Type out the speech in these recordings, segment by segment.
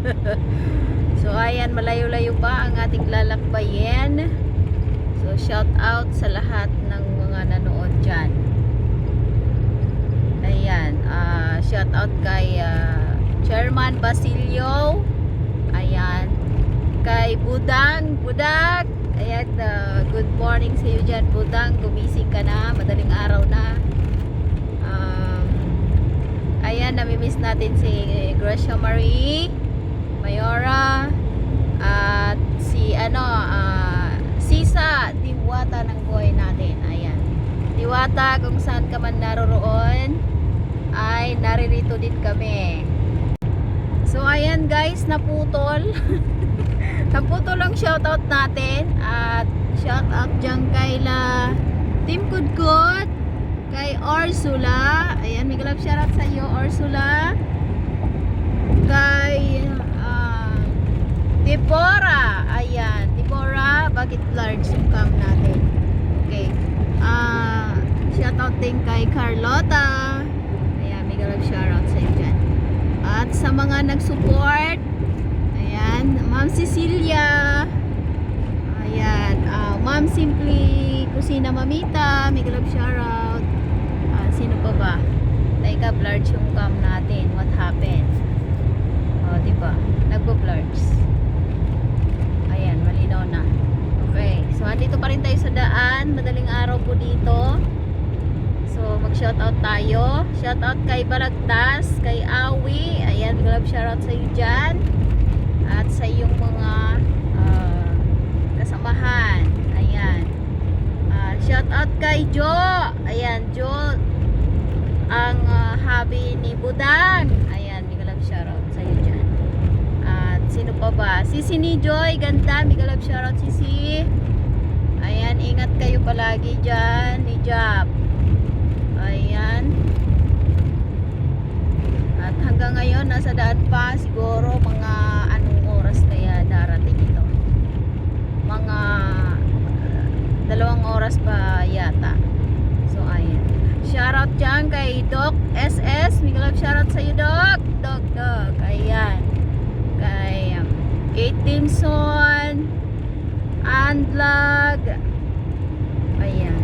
so ayan, malayo-layo pa ang ating lalakbayin. So shout out sa lahat ng mga nanood dyan. Ayan, ah, shout out kay ah, Chairman Basilio. Ayan. Kay Budang, Budak. Ayan, ah, good morning sa iyo dyan, Budang. Gumising ka na, madaling araw na. Um, ayan, namimiss natin si Gracia Marie, Mayora, at si ano, ah, Sisa, Diwata ng buhay natin. Ayan. Diwata, kung saan ka man naroroon, ay naririto din kami. So, ayan guys, naputol. naputol ang shoutout natin. At shoutout dyan kay la Team Kudkod, kay Orsula. Ayan, may galap shoutout sa iyo, Orsula. Kay ah, Deborah. Ayan, Deborah, large yung natin? Okay. Ah, shoutout din kay Carlota. Ayan, may galap shoutout sa iyo. At sa mga nag-support, ayan, Ma'am Cecilia, ayan, ah, Ma'am Simply Kusina Mamita, may galap shoutout. Ah, sino pa ba? Like large yung cam natin. What happened? Oh, di ba? Nagbo-blurs. Ayan, malinaw na. Okay. So, andito pa rin tayo sa daan. Madaling araw po dito. So, mag-shoutout tayo. Shoutout kay Balagtas, kay Awi. Ayan, glove shoutout sa iyo dyan. At sa iyong mga ah, kasamahan. Ayan. Ah, shoutout kay Jo. Ayan, Jo. Ang ah, hobby ni Budang. Ayan, may glove shoutout sa iyo dyan. At sino pa ba? Sisi ni Joy. Ganda. Glove shoutout Sisi. Ayan, ingat kayo palagi dyan ni Jap. Ayan. At hanggang ngayon, nasa daan pa siguro mga anong oras kaya darating ito. Mga uh, dalawang oras pa yata. So, ayan. Shoutout dyan kay Doc SS. Miguel shoutout sa iyo, Doc. Doc, Doc. Ayan. Kay um, Kate Dimson. Andlag. Ayan.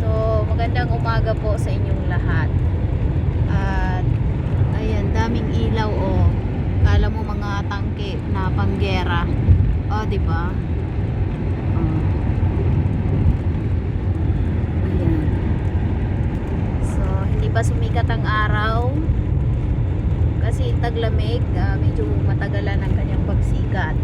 So, magandang umaga po sa inyong lahat. At, ayan, daming ilaw, oh. Kala mo mga tangke na panggera. Oh, di ba? Oh. Ayan. So, hindi pa sumikat ang araw. Taglamig, ah, medyo matagalan ang kanyang pagsikat.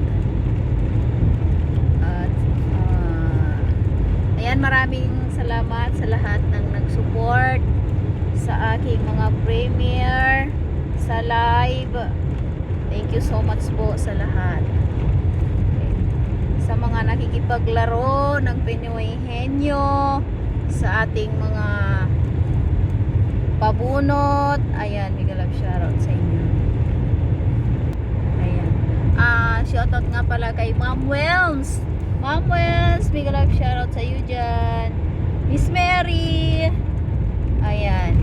At, ah, ayan, maraming salamat sa lahat ng nag-support sa aking mga premiere, sa live. Thank you so much po sa lahat. Okay. Sa mga nakikipaglaro ng Pinoy Henyo, sa ating mga pabunot, ayan, may galap shoutout sa inyo. Ah, shoutout nga pala kay Ma'am Wells. Ma'am Wells, big love shoutout sa iyo dyan. Miss Mary. Ayan.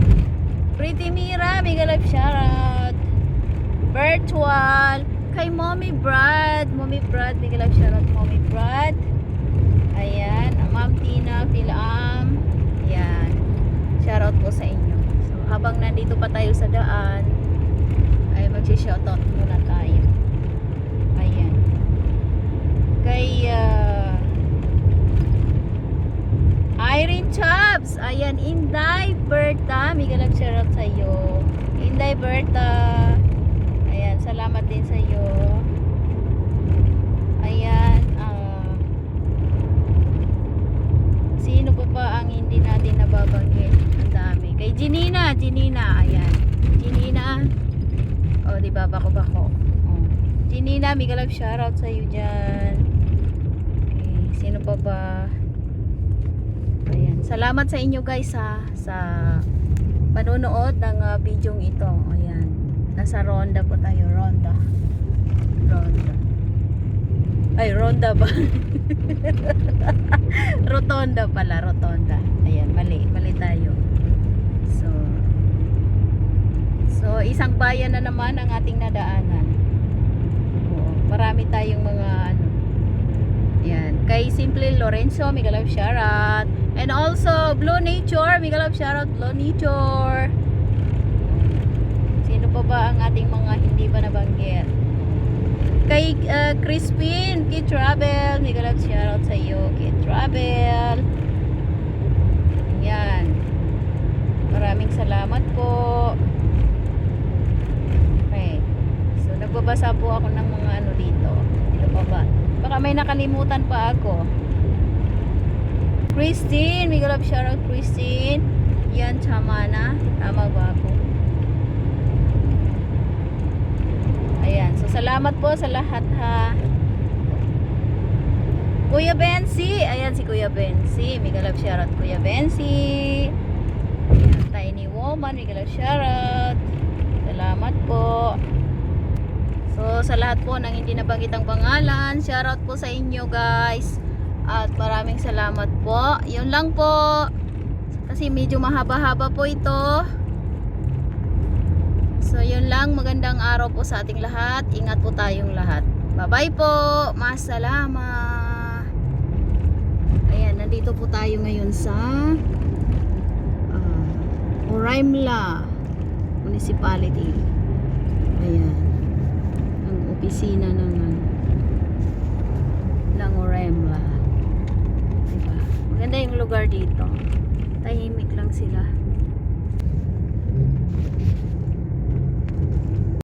Pretty Mira, big love shoutout. Virtual. Kay Mommy Brad. Mommy Brad, big love shoutout Mommy Brad. Ayan. Ma'am Tina, Philam. Ayan. Shoutout po sa inyo. So, habang nandito pa tayo sa daan, ay magsi-shoutout muna tayo. Ayan kay uh, Irene Chops. Ayan, Inday Berta. May galag shoutout sa iyo. Inday Berta. Ayan, salamat din sa iyo. Ayan, ah, sino pa ba ang hindi natin nababanggit? Ang dami. Kay Jinina, Jinina. Ayan. Jinina. O, di ba? Bako, bako. Oh. Jinina, may galag shoutout sa iyo dyan. Okay, sino pa ba? Ayan. Salamat sa inyo guys ha, sa panonood ng uh, video ito. Ayan. Nasa ronda po tayo. Ronda. Ronda. Ay, ronda ba? rotonda pala, rotonda. Ayan, mali. Mali tayo. So, So, isang bayan na naman ang ating nadaanan. Oo, marami tayong mga ano. Yan. Kay Simple Lorenzo, Miguel of Sharat. And also, Blue Nature, Miguel of Sharat, Blue Nature. Sino pa ba ang ating mga hindi pa nabanggit? Kay uh, Crispin, Kid Travel, Miguel of Sharat sa iyo, Kid Travel. Yan. Maraming salamat po. Okay. So, nagbabasa po ako ng mga ano dito. Dito pa ba? Baka may nakalimutan pa ako. Christine, Miguel of Shoutout Christine. Yan, tama na. Tama ba ako? Ayan. So, salamat po sa lahat ha. Kuya Bensi. Ayan si Kuya Bensi. Miguel of Shoutout Kuya Bensi. Ayan, Tiny Woman. Miguel of Shoutout. Salamat po. So, sa lahat po ng hindi nabanggit ang pangalan, shoutout po sa inyo guys. At maraming salamat po. Yun lang po. Kasi medyo mahaba-haba po ito. So, yun lang. Magandang araw po sa ating lahat. Ingat po tayong lahat. Bye-bye po. Masalama. Ayan, nandito po tayo ngayon sa uh, Oraimla Municipality. Ayan. Opisina ng ano, ng Oraimla. Diba? Maganda yung lugar dito. Tahimik lang sila.